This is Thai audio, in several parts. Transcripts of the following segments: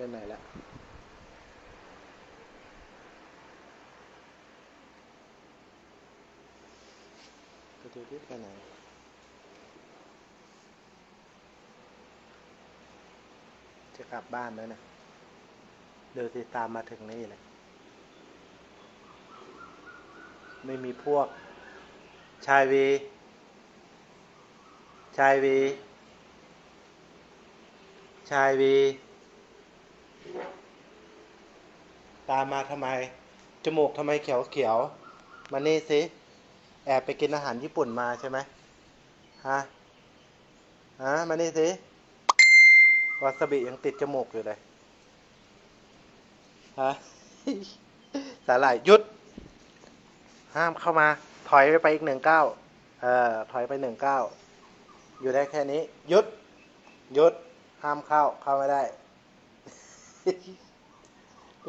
ไปไหนละไปดูดิไปไหนจะกลับบ้านแล้วนะดูสิตามมาถึงนี่เลย ไม่มีพวก ชายวี ชายวี ชายวี ตามมาทำไม จมูกทำไมเขียวเขียวๆมานี่สิ แอบไปกินอาหารญี่ปุ่นมาใช่ไหมฮะ ฮะ มานี่สิ วาซาบิยังติดจมูกอยู่เลย ฮะ สาหร่ายหยุด ห้ามเข้ามา ถอยไปอีกหนึ่งเก้า เอ่อ ถอยไปหนึ่งเก้า อยู่ได้แค่นี้ หยุด หยุด ห้ามเข้า เข้าไม่ได้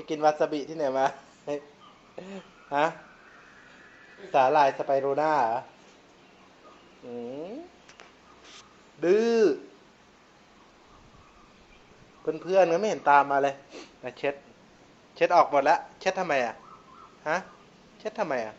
กินวาซาบิที่ไหนมา ฮะ สาหร่ายสไปรูน่าเหรออืมดื้อ เพื่อนๆก็ไม่เห็นตามมาเลยมาเช็ด เช็ดออกหมดแล้ว เช็ดทำไมอะ ฮะ เช็ดทำไมอะ